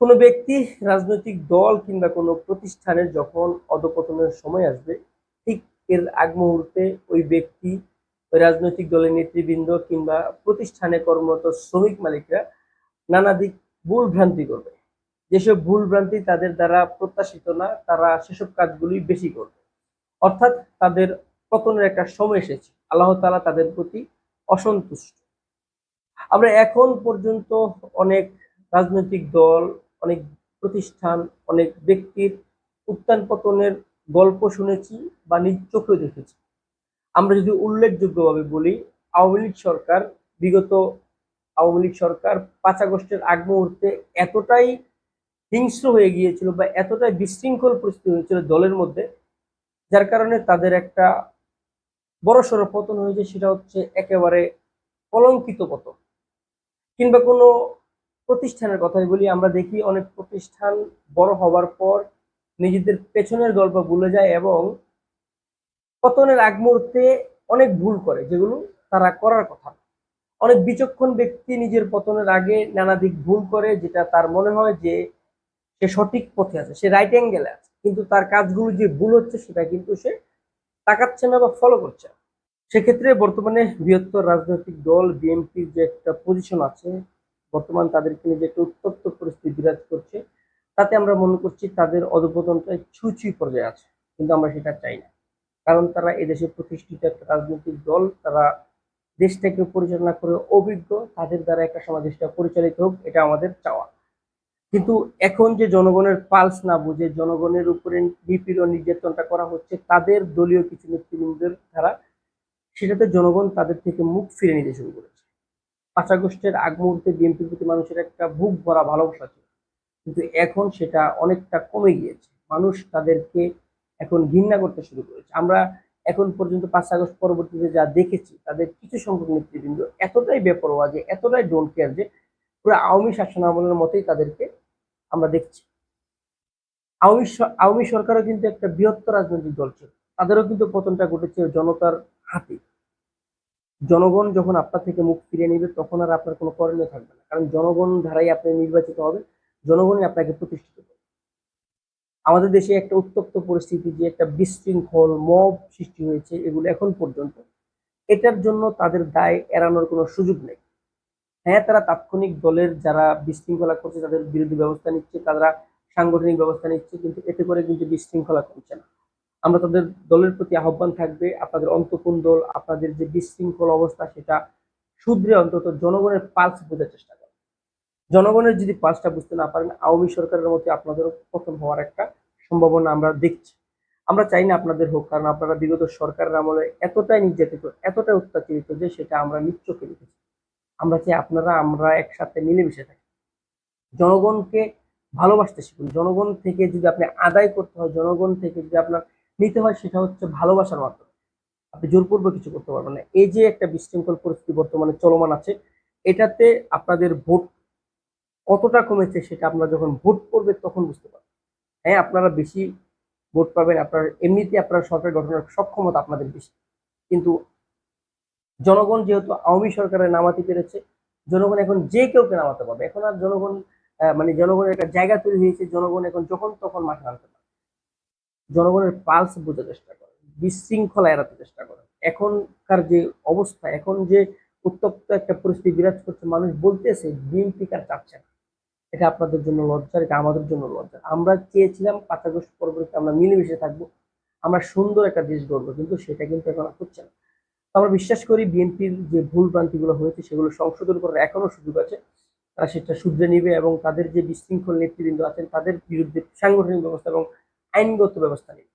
কোনো ব্যক্তি, রাজনৈতিক দল কিংবা কোনো প্রতিষ্ঠানের যখন অধপতনের সময় আসবে, ঠিক এর আগ মুহূর্তে ওই ব্যক্তি, ওই রাজনৈতিক দলের নেতৃবৃন্দ কিংবা প্রতিষ্ঠানে কর্মরত শ্রমিক মালিকরা নানা দিক ভুল ভ্রান্তি করবে। যেসব ভুল ভ্রান্তি তাদের দ্বারা প্রত্যাশিত না, তারা সেসব কাজগুলি বেশি করবে। অর্থাৎ তাদের পতনের একটা সময় এসেছে। আল্লাহ তাআলা তাদের প্রতি অসন্তুষ্ট। আমরা এখন পর্যন্ত অনেক রাজনৈতিক দল অনেক প্রতিষ্ঠান, অনেক ব্যক্তির উত্থান পতনের গল্প শুনেছি বা নিজ চোখে দেখেছি। আমরা যদি উল্লেখযোগ্যভাবে বলি, আওয়ামী লীগ সরকার, বিগত আওয়ামী লীগ সরকার পাঁচ আগস্টের আগ মুহূর্তে এতটাই হিংস্র হয়ে গিয়েছিল বা এতটাই বিশৃঙ্খল পরিস্থিতি হয়েছিল দলের মধ্যে, যার কারণে তাদের একটা বড়সড় পতন হয়েছে, সেটা হচ্ছে একেবারে কলঙ্কিত পতন। কিংবা কোনো প্রতিষ্ঠানের কথাই বলি, আমরা দেখি অনেক প্রতিষ্ঠান বড় হওয়ার পর নিজেদের পেছনের গল্প ভুলে যায় এবং পতনের আগ মুহূর্তে অনেক ভুল করে, যেগুলো তারা করার কথা অনেক বিচক্ষণ ব্যক্তি নিজের পতনের আগে নানা দিক ভুল করে, যেটা তার মনে হয় যে সে সঠিক পথে আছে, সে রাইট অ্যাঙ্গেলে আছে কিন্তু তার কাজগুলো যে ভুল হচ্ছে, সেটা কিন্তু সে তাকাচ্ছে না বা ফলো করছে না। সেক্ষেত্রে বর্তমানে বৃহত্তর রাজনৈতিক দল বিএনপির যে একটা পজিশন আছে বর্তমান তাদেরকে নিয়ে যে একটা উত্তপ্ত পরিস্থিতি বিরাজ করছে, তাতে আমরা মনে করছি তাদের অধপতনটা ছুঁই পর্যায়ে আছে, কিন্তু আমরা সেটা চাই না। কারণ তারা এদেশে প্রতিষ্ঠিত একটা রাজনৈতিক দল, তারা দেশটাকে পরিচালনা করে অভিজ্ঞ, তাদের দ্বারা একটা সময় দেশটা পরিচালিত হোক, এটা আমাদের চাওয়া। কিন্তু এখন যে জনগণের পালস না বুঝে, জনগণের উপরে নিপীড়ন নির্যাতনটা করা হচ্ছে, তাদের দলীয় কিছু নেতৃবৃন্দের দ্বারা, সেটাতে জনগণ তাদের থেকে মুখ ফিরে নিতে শুরু করেছে। পাঁচ আগস্টের আগ মুহূর্তে বিএনপির প্রতি মানুষের একটা বুক ভরা ভালোবাসা ছিল। কিন্তু এখন সেটা অনেকটা কমে গিয়েছে। মানুষ তাদেরকে এখন ঘৃণা করতে শুরু করেছে। আমরা এখন পর্যন্ত পাঁচ আগস্ট পরবর্তীতে যা দেখেছি, তাদের কিছু সংখ্যক নেতৃবৃন্দ এতটাই বেপরোয়া যে, এতটাই ডোন্ট কেয়ার যে, পুরো আওয়ামী শাসন আমলের মতোই তাদেরকে আমরা দেখছি। আওয়ামী আওয়ামী সরকারও কিন্তু একটা বৃহত্তর রাজনৈতিক দল ছিল। তাদেরও কিন্তু পতনটা ঘটেছে জনতার হাতে। জনগণ যখন আপনার থেকে মুখ ফিরিয়ে নেবে, তখন আর আপনার কোনো করণীয় থাকবে না। কারণ জনগণ ধারাই আপনি নির্বাচিত হবে জনগণই আপনাকে প্রতিষ্ঠিত করবে। আমাদের দেশে একটা উত্তপ্ত পরিস্থিতি যে একটা বিশৃঙ্খল মব সৃষ্টি হয়েছে এগুলো এখন পর্যন্ত, এটার জন্য তাদের দায় এড়ানোর কোনো সুযোগ নেই। হ্যাঁ তারা তাৎক্ষণিক দলের যারা বিশৃঙ্খলা করছে, তাদের বিরুদ্ধে ব্যবস্থা নিচ্ছে, তারা সাংগঠনিক ব্যবস্থা নিচ্ছে, কিন্তু এতে করে কিন্তু বিশৃঙ্খলা করছে না। আমরা তাদের দলের প্রতি আহ্বান থাকবে, আপনাদের অন্তকুন দল, আপনাদের যে বিশৃঙ্খল অবস্থা সেটা শুধরে অন্তত জনগণের পালস বোঝার চেষ্টা করেন জনগণের যদি পালসটা বুঝতে না পারেন, আওয়ামী সরকারের মধ্যে আপনাদেরও পতন হওয়ার একটা সম্ভাবনা আমরা দেখছি। আমরা চাই না আপনাদের হোক, কারণ আপনারা বিগত সরকারের আমলে এতটাই নির্যাতিত, এতটাই অত্যাচারিত যে সেটা আমরা নিশ্চোখে দেখেছি। আমরা চাই আপনারা, আমরা একসাথে মিলেমিশে থাকি। জনগণকে ভালোবাসতে শিখুন। জনগণ থেকে যদি আপনি আদায় করতে হয়, জনগণ থেকে যদি আপনার নিতে হয় সেটা হচ্ছে ভালোবাসার মাধ্যমে। আপনি জোরপূর্বক কিছু করতে পারবেন না। এই যে একটা বিশৃঙ্খল পরিস্থিতি বর্তমানে চলমান আছে, এটাতে আপনাদের ভোট কতটা কমেছে সেটা আপনারা যখন ভোট করবে তখন বুঝতে পারবেন। হ্যাঁ আপনারা বেশি ভোট পাবেন, আপনার এমনিতে আপনার সরকার গঠনের সক্ষমতা আপনাদের বেশি। কিন্তু জনগণ যেহেতু আওয়ামী সরকারের নামাতে পেরেছে, জনগণ এখন যে কেউকে নামাতে পারবে। এখন আর জনগণ মানে জনগণের একটা জায়গা তৈরি হয়েছে, জনগণ এখন যখন তখন মাঠে নামতে জনগণের পালস বোঝার চেষ্টা করেন বিশৃঙ্খলা এড়াতে চেষ্টা করেন এখনকার যে অবস্থা, এখন যে উত্তপ্ত একটা পরিস্থিতি বিরাজ করছে, মানুষ বলতেছে বিএনপি কার চাচ্ছে না। এটা আপনাদের জন্য লজ্জার এটা আমাদের জন্য লজ্জা। আমরা চেয়েছিলাম পাঁচ আগস্ট পরবর্তী আমরা মিলেমিশে থাকব, আমরা সুন্দর একটা দেশ গড়বো, কিন্তু সেটা কিন্তু এখন হচ্ছে না। আমরা বিশ্বাস করি বিএনপির যে ভুল ভ্রান্তিগুলো হয়েছে, সেগুলো সংশোধন করার এখনও সুযোগ আছে। তারা সেটা শুধরে নিবে এবং তাদের যে বিশৃঙ্খল নেতৃবৃন্দ আছেন, তাদের বিরুদ্ধে সাংগঠনিক ব্যবস্থা এবং আইনগত ব্যবস্থা নেবে